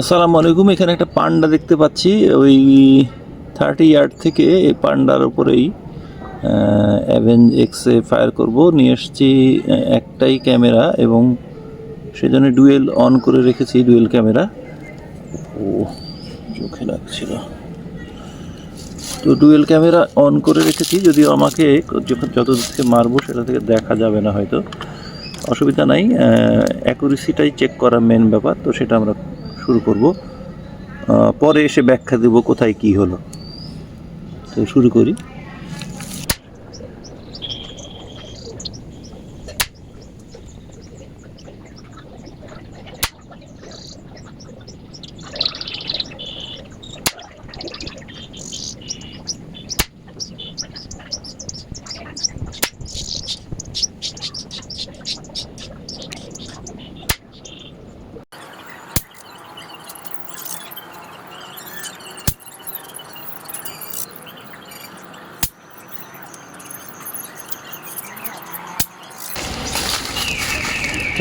আসসালামু আলাইকুম, এখানে একটা পান্ডা দেখতে পাচ্ছি, ওই থার্টি ইয়ার্ড থেকে এই পান্ডার উপরেই অ্যাভেঞ্জ এক্সে ফায়ার করব। নিয়ে এসেছি একটাই ক্যামেরা এবং সেজন্য ডুয়েল অন করে রেখেছি, ডুয়েল ক্যামেরা। ও, চোখে লাগছিল। তো ডুয়েল ক্যামেরা অন করে রেখেছি, যদিও আমাকে যত থেকে মারবো সেটা থেকে দেখা যাবে না হয়তো। অসুবিধা নাই অ্যাকুরেসিটাই চেক করা মেন ব্যাপার, তো সেটা আমরা শুরু করব। পরে এসে ব্যাখ্যা দেব কোথায় কি হলো। তো শুরু করি।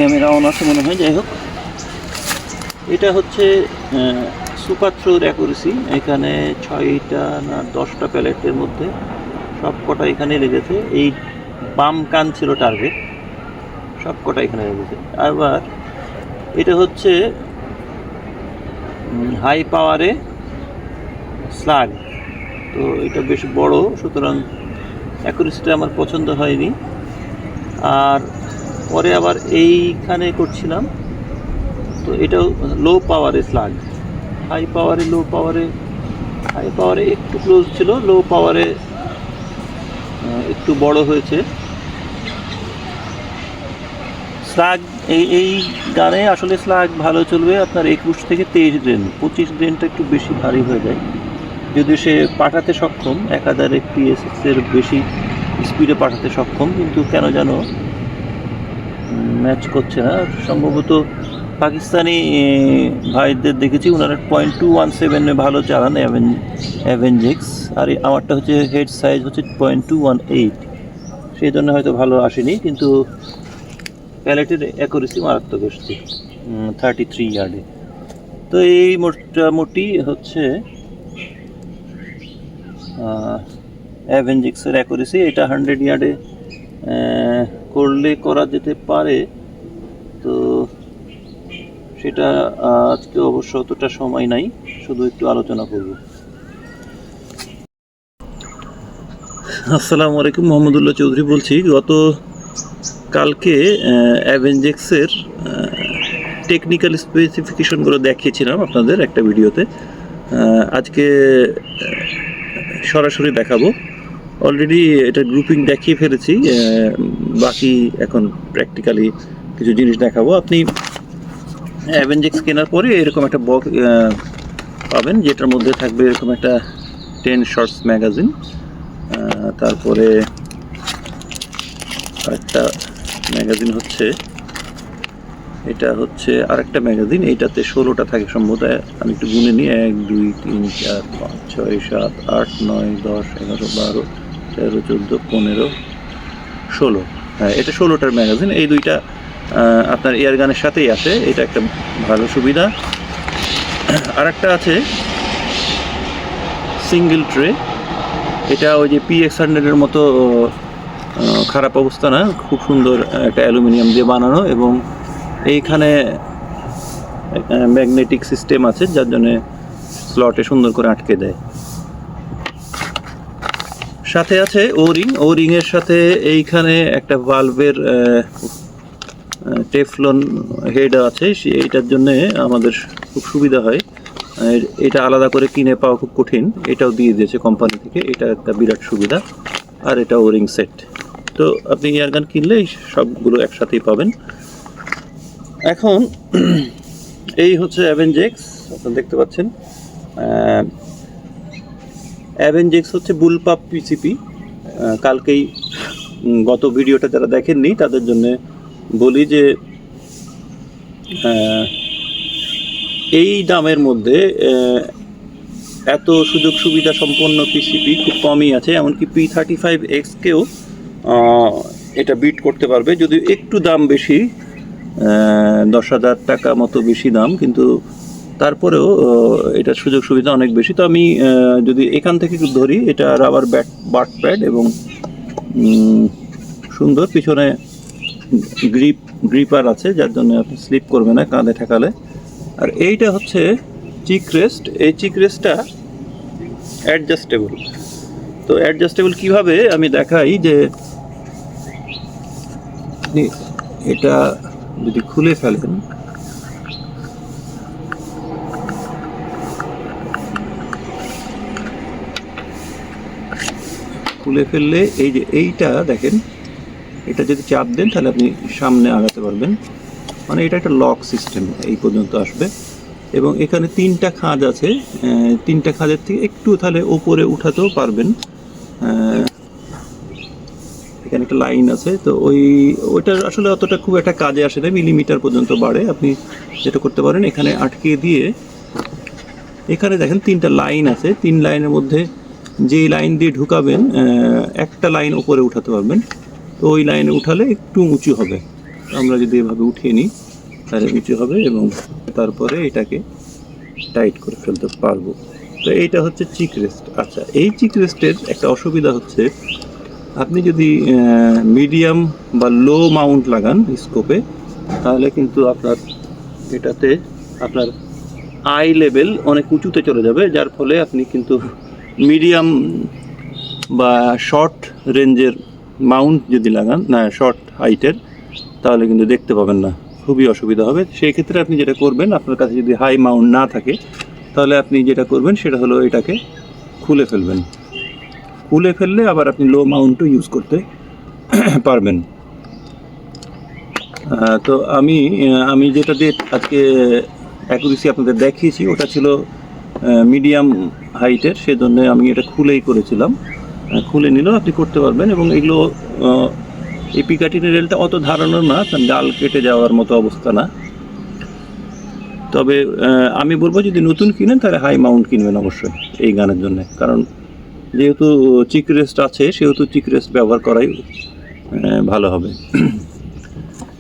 ক্যামেরা অন আছে মনে হয়, যাই হোক। এটা হচ্ছে সুপার থ্রোর অ্যাকুরেসি। এখানে ছয়টা না দশটা প্যালেটের মধ্যে সব কটা এখানে লেগেছে এই বাম কান ছিল টার্গেট সব কটা এখানে লেগেছে আবার এটা হচ্ছে হাই পাওয়ারে স্লাগ তো এটা বেশ বড়, সুতরাং অ্যাকুরেসিটা আমার পছন্দ হয়নি। আর পরে আবার এইখানে করছিলাম। তো এটাও লো পাওয়ারে স্লাগ হাই পাওয়ারে লো পাওয়ারে হাই পাওয়ারে একটু ক্লোজ ছিল লো পাওয়ারে একটু বড় হয়েছে। স্লাগ এই এই গানে আসলে স্লাগ ভালো চলবে আপনার একুশ থেকে তেইশ গ্রেন পঁচিশ গ্রেনটা একটু বেশি ভারী হয়ে যায়। যদি সে পাঠাতে সক্ষম, এক হাজার এফপিএস এর বেশি স্পিডে পাঠাতে সক্ষম, কিন্তু কেন জানো ম্যাচ করছে না। সম্ভবত পাকিস্তানি ভাইদের দেখেছি ওনারা পয়েন্ট টু ওয়ান সেভেনে ভালো চালান অ্যাভেঞ্জেক্স আর আমারটা হচ্ছে হেড সাইজ হচ্ছে পয়েন্ট টু ওয়ান এইট সেই জন্য হয়তো ভালো আসেনি, কিন্তু প্যালেটের অ্যাকুরেসি মারাত্মক এসছে থার্টি থ্রি ইয়ার্ডে তো এই মোটামুটি হচ্ছে অ্যাভেঞ্জেক্সের অ্যাকুরেসি এটা হান্ড্রেড ইয়ার্ডে করলে করা যেতে পারে, তো সেটা আজকে অবশ্য অতটা সময় নাই, শুধু একটু আলোচনা করব। আসসালামু আলাইকুম, মোহাম্মদুল্লাহ চৌধুরী বলছি। গত কালকে অ্যাভেঞ্জেক্সের টেকনিক্যাল স্পেসিফিকেশনগুলো দেখিয়েছিলাম আপনাদের একটা ভিডিওতে। আজকে সরাসরি দেখাবো। অলরেডি এটা গ্রুপিং দেখিয়ে ফেলেছি বাকি এখন প্র্যাকটিক্যালি কিছু জিনিস দেখাবো। আপনি অ্যাভেঞ্জেক্স কেনার পরে এরকম একটা বক্স পাবেন, যেটার মধ্যে থাকবে এরকম একটা টেন শর্টস ম্যাগাজিন তারপরে আরেকটা ম্যাগাজিন হচ্ছে, এটা হচ্ছে আরেকটা ম্যাগাজিন এইটাতে ষোলোটা থাকে সম্ভবত আমি একটু গুনে নিই, এক, দুই, তিন, চার, পাঁচ, ছয়, সাত, আট, নয়, দশ, এগারো, বারো তেরো চোদ্দ, পনেরো, ষোলো। হ্যাঁ এটা ষোলোটার ম্যাগাজিন। এই দুইটা আপনার এয়ার গানের সাথেই আছে। এটা একটা ভালো সুবিধা। আর একটা আছে সিঙ্গেল ট্রে। এটা ওই যে পি এক্স হান্ড্রেডের মতো খারাপ অবস্থা না? খুব সুন্দর একটা অ্যালুমিনিয়াম দিয়ে বানানো এবং এইখানে ম্যাগনেটিক সিস্টেম আছে, যার জন্যে স্লটে সুন্দর করে আটকে দেয়। সাথে আছে ও রিং। ও রিংয়ের সাথে এইখানে একটা ভালভের টেফলন হেড আছে। এইটার জন্য আমাদের খুব সুবিধা হয়। এটা আলাদা করে কিনে পাওয়া খুব কঠিন। এটাও দিয়ে দিয়েছে কোম্পানি থেকে। এটা একটা বিরাট সুবিধা। আর এটা ওরিং সেট তো আপনি এয়ারগান কিনলে সবগুলো একসাথেই পাবেন। এখন এই হচ্ছে অ্যাভেঞ্জেক্স আপনারা দেখতে পাচ্ছেন। অ্যাভেঞ্জেক্স হচ্ছে বুলপাপ পিসিপি কালকেই গত ভিডিওটা যারা দেখেননি, তাদের জন্য বলি যে এই দামের মধ্যে এত সুযোগ সুবিধা সম্পন্ন পিসিপি খুব কমই আছে, এমনকি পি থার্টি ফাইভ এক্সকেও এটা বিট করতে পারবে যদি একটু দাম বেশি দশ হাজার টাকা মতো বেশি দাম, কিন্তু তারপরেও এটার সুযোগ সুবিধা অনেক বেশি। তো আমি যদি এখান থেকে ধরি এটা রাবার ব্যাট বাট প্যাড এবং সুন্দর পিছনে গ্রিপ, গ্রিপার আছে, যার জন্য আপনি স্লিপ করবে না কাঁধে ঠেকালে। আর এইটা হচ্ছে চিক রেস্ট। এই চিক রেস্টটা অ্যাডজাস্টেবল। তো অ্যাডজাস্টেবল কীভাবে? আমি দেখাই যে এটা যদি খুলে ফেলেন খুলে ফেললে এই যে এইটা দেখেন, এটা যদি চাপ দেন তাহলে আপনি সামনে আগাতে পারবেন। মানে এটা একটা লক সিস্টেম এই পর্যন্ত আসবে। এবং এখানে তিনটা খাঁজ আছে তিনটা খাঁজের থেকে একটু তাহলে ওপরে উঠাতেও পারবেন। এখানে একটা লাইন আছে, তো ওই ওইটা আসলে অতটা খুব একটা কাজে আসে না, মিলিমিটার পর্যন্ত বাড়ে। আপনি যেটা করতে পারেন, এখানে আটকে দিয়ে, এখানে দেখেন তিনটা লাইন আছে। তিন লাইনের মধ্যে যেই লাইন দিয়ে ঢুকাবেন একটা লাইন উপরে উঠাতে পারবেন। তো ওই লাইনে উঠালে একটু উঁচু হবে। আমরা যদি এভাবে উঠিয়ে নিই, তাহলে উঁচু হবে এবং তারপরে এটাকে টাইট করে ফেলতে পারব। তো এইটা হচ্ছে চিক রেস্ট। আচ্ছা এই চিক রেস্টের একটা অসুবিধা হচ্ছে, আপনি যদি মিডিয়াম বা লো মাউন্ট লাগান স্কোপে, তাহলে কিন্তু আপনার এটাতে আপনার আই লেভেল অনেক উঁচুতে চলে যাবে, যার ফলে আপনি কিন্তু মিডিয়াম বা শর্ট রেঞ্জের মাউন্ট যদি লাগান, না, শর্ট হাইটের, তাহলে কিন্তু দেখতে পাবেন না। খুবই অসুবিধা হবে। সেই ক্ষেত্রে আপনি যেটা করবেন, আপনার কাছে যদি হাই মাউন্ট না থাকে, তাহলে আপনি যেটা করবেন, সেটা হলো এটাকে খুলে ফেলবেন। খুলে ফেললে আবার আপনি লো মাউন্টও ইউজ করতে পারবেন। তো আমি আমি যেটা দিয়ে আজকে অ্যাকুরেসি আপনাদের দেখিয়েছি, ওটা ছিল মিডিয়াম হাইটের সেজন্য আমি এটা খুলেই করেছিলাম। খুলে নিলেও আপনি করতে পারবেন এবং এগুলো এই পিকাটিনের রেলটা অত ধারানো না ডাল কেটে যাওয়ার মতো অবস্থা না। তবে আমি বলব যদি নতুন কিনেন, তাহলে হাই মাউন্ট কিনবেন অবশ্যই এই গানের জন্য। কারণ যেহেতু চিক রেস্ট আছে, সেহেতু চিক রেস্ট ব্যবহার করাই ভালো হবে।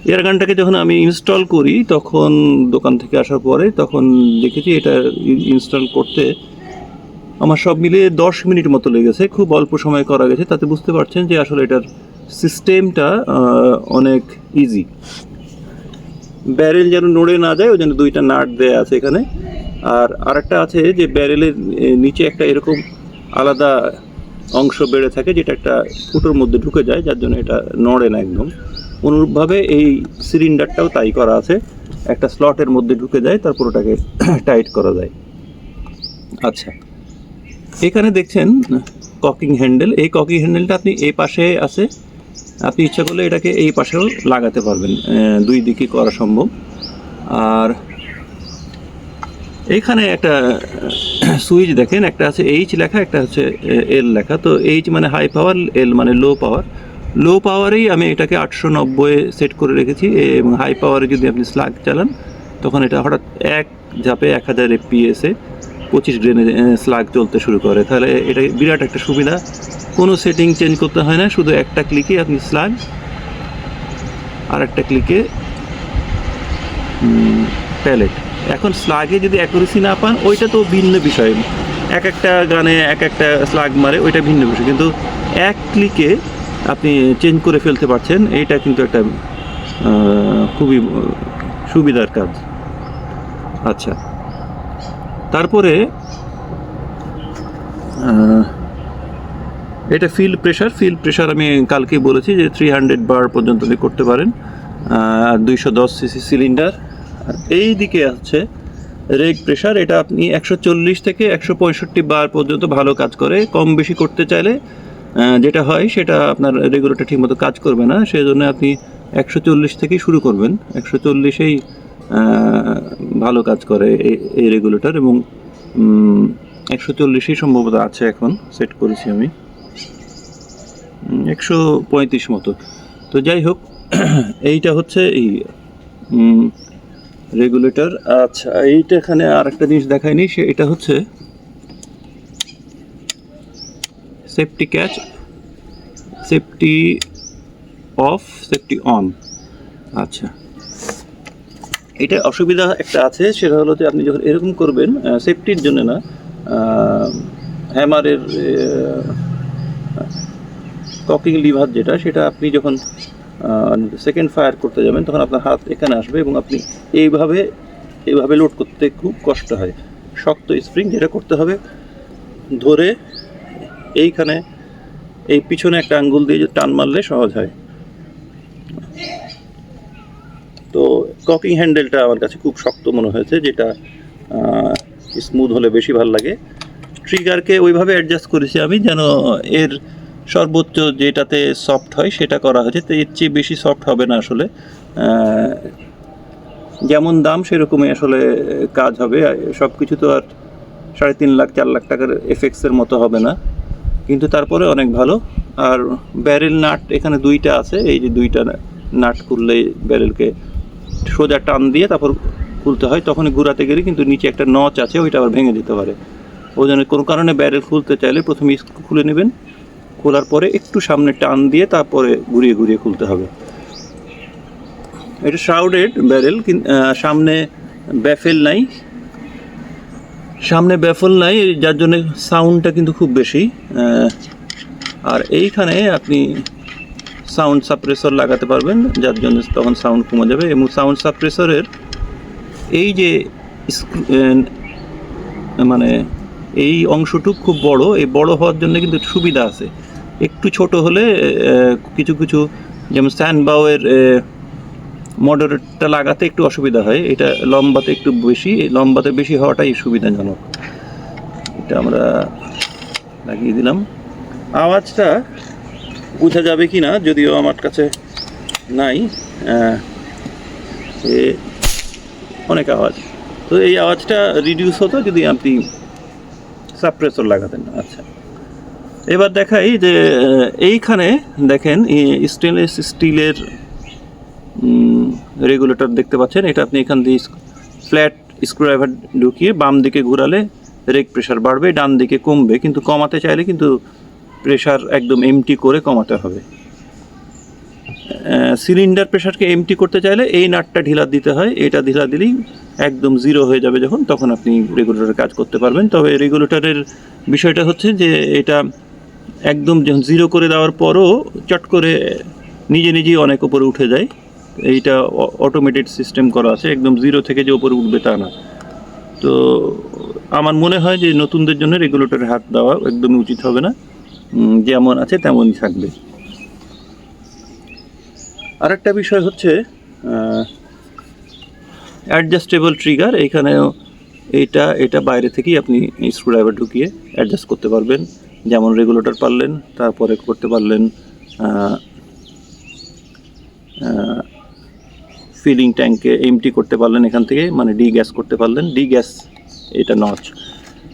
এয়ার গানটাকে যখন আমি ইনস্টল করি, তখন দোকান থেকে আসার পরে তখন দেখেছি এটা ইনস্টল করতে আমার সব মিলিয়ে দশ মিনিট মতো লেগেছে। খুব অল্প সময় করা গেছে। তাতে বুঝতে পারছেন যে আসলে এটার সিস্টেমটা অনেক ইজি ব্যারেল যেন নড়ে না যায় ওই জন্য দুইটা নাট দেয়া আছে এখানে। আর আরেকটা আছে যে ব্যারেলের নিচে একটা এরকম আলাদা অংশ বেড়ে থাকে, যেটা একটা ফুটোর মধ্যে ঢুকে যায়, যার জন্য এটা নড়ে না একদম। অনুরূপভাবে এই সিলিন্ডারটাও তাই করা আছে। একটা স্লটের মধ্যে ঢুকে যায় তারপর ওটাকে টাইট করা যায়। আচ্ছা। এখানে দেখছেন ককিং হ্যান্ডেল। এই ককিং হ্যান্ডেলটা আপনি এই পাশে আছে। আপনি ইচ্ছা করলে এটাকে এই পাশেও লাগাতে পারবেন। দুই দিকে করা সম্ভব। আর এইখানে একটা সুইচ দেখেন, একটা আছে এইচ লেখা, একটা হচ্ছে এল লেখা। তো এইচ মানে হাই পাওয়ার এল মানে লো পাওয়ার লো পাওয়ারেই আমি এটাকে আটশো নব্বই সেট করে রেখেছি, এবং হাই পাওয়ারে যদি আপনি স্লাগ চালান, তখন এটা হঠাৎ এক ঝাপে এক হাজার এফপিএসে পঁচিশ গ্রেনে স্লাগ চলতে শুরু করে। তাহলে এটা বিরাট একটা সুবিধা। কোনো সেটিং চেঞ্জ করতে হয় না, শুধু একটা ক্লিকে আপনি স্লাগ আর একটা ক্লিকে প্যালেট এখন স্লাগে যদি অ্যাকুরেসি না পান, ওইটা তো ভিন্ন বিষয়। এক একটা গানে এক একটা স্লাগ মারে, ওইটা ভিন্ন বিষয়। কিন্তু এক ক্লিকে আপনি চেঞ্জ করে ফেলতে পারছেন, এইটা কিন্তু একটা খুবই সুবিধার কাজ। আচ্ছা। তারপরে এটা ফিল প্রেশার ফিল প্রেশার আমি কালকেই বলেছি যে থ্রি হান্ড্রেড বার পর্যন্ত আপনি করতে পারেন আর দুইশো দশ সিসি সিলিন্ডার এই দিকে আছে রেগ প্রেশার এটা আপনি একশো চল্লিশ থেকে একশো পঁয়ষট্টি বার পর্যন্ত ভালো কাজ করে। কম বেশি করতে চাইলে যেটা হয়, সেটা আপনার রেগুলেটর ঠিকমতো কাজ করবে না সেই জন্য আপনি একশো চল্লিশ থেকেই শুরু করবেন। একশো চল্লিশেই ভালো কাজ করে এই- রেগুলেটর এবং একশো চল্লিশেই সম্ভবত আছে এখন সেট করেছি আমি। একশো পঁয়ত্রিশ মতো। তো যাই হোক, এইটা হচ্ছে এই রেগুলেটর আচ্ছা এইটা এখানে আর একটা জিনিস দেখায়নি, সে, এটা হচ্ছে safety catch safety off safety on আচ্ছা। এটা অসুবিধা একটা আছে, সেটা হলো যে আপনি যখন এরকম করবেন সেফটির জন্য না হ্যামারের ককিং লিভার যেটা, সেটা আপনি যখন সেকেন্ড ফায়ার করতে যাবেন, তখন আপনার হাত এখানে আসবে এবং আপনি এইভাবে এইভাবে লোড করতে খুব কষ্ট হয়। শক্ত স্প্রিং যেটা করতে হবে, ধরে এইখানে এই পিছনে একটা আঙ্গুল দিয়ে টান মারলে সহজ হয়। তো ককিং হ্যান্ডেলটা আমার কাছে খুব শক্ত মনে হয়েছে, যেটা স্মুথ হলে বেশি ভালো লাগে। ট্রিগারকে ওইভাবে অ্যাডজাস্ট করেছি আমি যেন এর সর্বোচ্চ যেটাতে সফট হয় সেটা করা হয়েছে। তো এর চেয়ে বেশি সফট হবে না আসলে। যেমন দাম সেরকমই আসলে কাজ হবে। সব কিছু তো আর সাড়ে তিন লাখ, চার লাখ টাকার এফেক্টসের মতো হবে না। কিন্তু তারপরে অনেক ভালো। আর ব্যারেল নাট এখানে দুইটা আছে, এই যে দুইটা নাট খুললে ব্যারেলকে সোজা টান দিয়ে তারপর খুলতে হয়, তখনই ঘুরাতে গেলে কিন্তু নিচে একটা নচ আছে, ওইটা আবার ভেঙে দিতে পারে। ওই জন্য কোনো কারণে ব্যারেল খুলতে চাইলে প্রথমে স্ক্রু খুলে নেবেন। খোলার পরে একটু সামনে টান দিয়ে তারপরে ঘুরিয়ে ঘুরিয়ে খুলতে হবে। এটা শ্রাউডেড ব্যারেল সামনে ব্যাফেল নাই। সামনে ব্যাফল নাই, যার জন্য সাউন্ডটা কিন্তু খুব বেশি। আর এইখানে আপনি সাউন্ড সাপ্রেসর লাগাতে পারবেন, যার জন্য তখন সাউন্ড কমে যাবে। এবং সাউন্ড সাপ্রেসরের এই যে মানে এই অংশটুক খুব বড়, এই বড় হওয়ার জন্য কিন্তু সুবিধা আছে। একটু ছোট হলে কিছু কিছু যেমন স্যান্ডবাউয়ের মডারেটটা লাগাতে একটু অসুবিধা হয়। এটা লম্বাতে একটু বেশি লম্বাতে বেশি হওয়াটাই সুবিধাজনক। এটা আমরা লাগিয়ে দিলাম। আওয়াজটা বোঝা যাবে কি না যদিও আমার কাছে নাই অনেক আওয়াজ। তো এই আওয়াজটা রিডিউস হতো যদি আপনি সাপ্রেসর লাগাতেন। আচ্ছা। এবার দেখাই যে এইখানে দেখেন স্টেনলেস স্টিলের রেগুলেটর দেখতে পাচ্ছেন। এটা আপনি এখান দিয়ে ফ্ল্যাট স্ক্রুড্রাইভার ঢুকিয়ে বাম দিকে ঘোরালে রেক প্রেশার বাড়বে, ডান দিকে কমবে। কিন্তু কমাতে চাইলে কিন্তু প্রেশার একদম এমটি করে কমাতে হবে। সিলিন্ডার প্রেশারকে এমটি করতে চাইলে এই নাটটা ঢিলা দিতে হয়। এটা ঢিলা দিলেই একদম জিরো হয়ে যাবে যখন, তখন আপনি রেগুলেটরের কাজ করতে পারবেন। তবে রেগুলেটরের বিষয়টা হচ্ছে যে, এটা একদম যখন জিরো করে দেওয়ার পরও চট করে নিজে নিজেই অনেক উপরে উঠে যায়। এইটা অটোমেটেড সিস্টেম করা আছে, একদম জিরো থেকে যে উপরে উঠবে তা না। তো আমার মনে হয় যে নতুনদের জন্য রেগুলেটরে হাত দেওয়া একদমই উচিত হবে না। যেমন আছে তেমনই থাকবে। আরেকটা বিষয় হচ্ছে অ্যাডজাস্টেবল ট্রিগার এইখানেও এইটা এটা বাইরে থেকেই আপনি স্ক্রুড্রাইভার ঢুকিয়ে অ্যাডজাস্ট করতে পারবেন। যেমন রেগুলেটর পারলেন, তারপরে করতে পারলেন ফিলিং ট্যাঙ্কে এমটি করতে পারলেন এখান থেকে মানে ডি গ্যাস করতে পারলেন ডি গ্যাস এটা নচ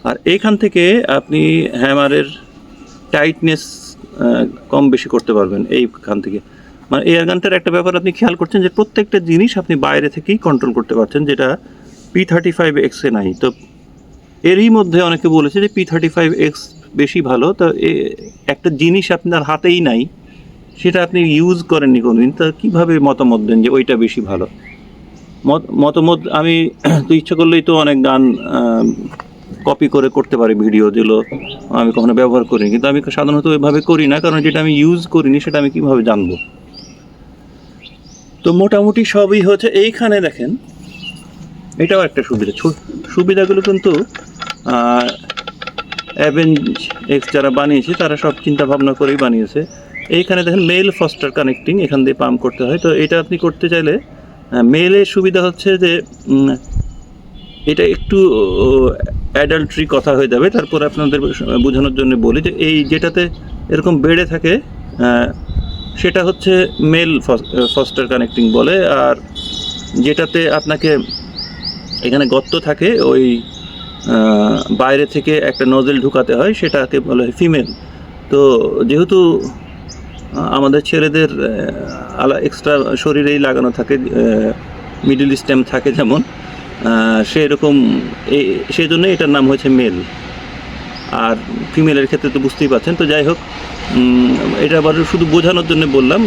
আর এইখান থেকে আপনি হ্যামারের টাইটনেস কম বেশি করতে পারবেন এইখান থেকে। মানে এয়ার গানটার একটা ব্যাপার আপনি খেয়াল করছেন যে প্রত্যেকটা জিনিস আপনি বাইরে থেকেই কন্ট্রোল করতে পারছেন, যেটা পি থার্টি ফাইভ এক্সে নাই। তো এরই মধ্যে অনেকে বলেছে যে পি থার্টি ফাইভ এক্স বেশি ভালো, তো একটা জিনিস আপনার হাতেই নাই সেটা আপনি ইউজ করেননি কোনোদিন, তা কীভাবে মতামত দেন যে ওইটা বেশি ভালো? মত- মতামত আমি, তো ইচ্ছা করলেই তো অনেক গান কপি করে করতে পারি ভিডিও যেগুলো আমি কখনো ব্যবহার করিনি। কিন্তু আমি সাধারণত ওইভাবে করি না, কারণ যেটা আমি ইউজ করিনি সেটা আমি কীভাবে জানব? তো মোটামুটি সবই হচ্ছে এইখানে দেখেন, এটাও একটা সুবিধা। সুবিধাগুলো কিন্তু অ্যাভেঞ্জ এক্স যারা বানিয়েছে তারা সব চিন্তা ভাবনা করেই বানিয়েছে। এইখানে দেখেন মেল ফস্টার কানেক্টিং এখান দিয়ে পাম্প করতে হয়। তো এটা আপনি করতে চাইলে মেলের সুবিধা হচ্ছে যে এটা একটু অ্যাডাল্ট্রি কথা হয়ে যাবে। তারপর আপনাদের বোঝানোর জন্য বলি যে, এই যেটাতে এরকম বেড়ে থাকে সেটা হচ্ছে মেল ফস্টার কানেক্টিং বলে। আর যেটাতে আপনাকে এখানে গর্ত থাকে, ওই বাইরে থেকে একটা নজেল ঢুকাতে হয়, সেটাকে বলে ফিমেল তো যেহেতু আমাদের ছেলেদের আলা এক্সট্রা শরীরেই লাগানো থাকে মিডিল স্টেম থাকে যেমন সেরকম এই সেই জন্য এটার নাম হয়েছে মেল আর ফিমেলের ক্ষেত্রে তো বুঝতেই পারছেন, তো যাই হোক এটা আবার শুধু বোঝানোর জন্য বললাম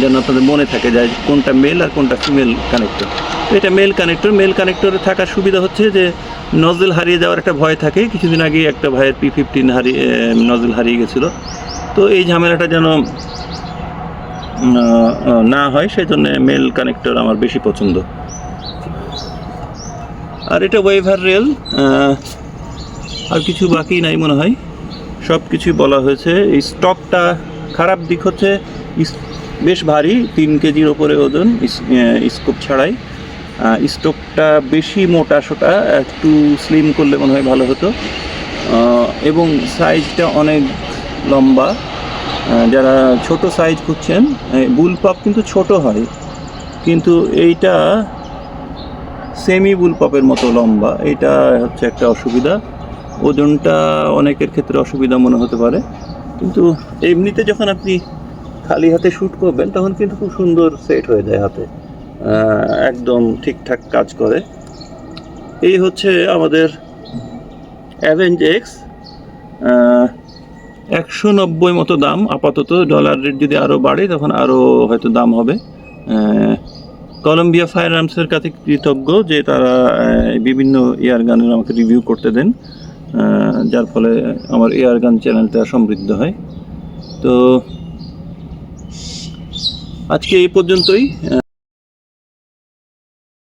যেন আপনাদের মনে থাকে যায় কোনটা মেল আর কোনটা ফিমেল কানেক্টর এটা মেল কানেক্টর মেল কানেক্টরে থাকার সুবিধা হচ্ছে যে নজল হারিয়ে যাওয়ার একটা ভয় থাকে। কিছুদিন আগে একটা ভাইয়ের পি ফিফটিন হারিয়ে নজল হারিয়ে গেছিল। তো এই ঝামেলাটা যেন না হয় সেই জন্য মেল কানেক্টর আমার বেশি পছন্দ। আর এটা ওয়েভার রেল আর কিছু বাকি নাই মনে হয়। সব কিছুই বলা হয়েছে। এই স্টকটা খারাপ দিক হচ্ছে বেশ ভারী তিন কেজির ওপরে ওজন স্কোপ ছাড়াই। আহ, স্টোকটা বেশি মোটা সোটা একটু স্লিম করলে মনে হয় ভালো হতো। এবং সাইজটা অনেক লম্বা যারা ছোট সাইজ খুঁজছেন বুল পাপ কিন্তু ছোট হয়, কিন্তু এইটা সেমি বুল পাপের মতো লম্বা, এইটা হচ্ছে একটা অসুবিধা। ওজনটা অনেকের ক্ষেত্রে অসুবিধা মনে হতে পারে, কিন্তু এমনিতে যখন আপনি খালি হাতে শ্যুট করবেন, তখন কিন্তু খুব সুন্দর সেট হয়ে যায় হাতে একদম ঠিকঠাক কাজ করে। এই হচ্ছে আমাদের অ্যাভেঞ্জ এক্স একশো নব্বই মতো দাম, আপাতত ডলার রেট যদি আরও বাড়ে, তখন আরও হয়তো দাম হবে। কলম্বিয়া ফায়ার আর্মসের কাছে কৃতজ্ঞ যে তারা বিভিন্ন এয়ার গানের আমাকে রিভিউ করতে দেন। যার ফলে আমার এয়ার গান চ্যানেলটা সমৃদ্ধ হয়। তো আজকে এই পর্যন্তই।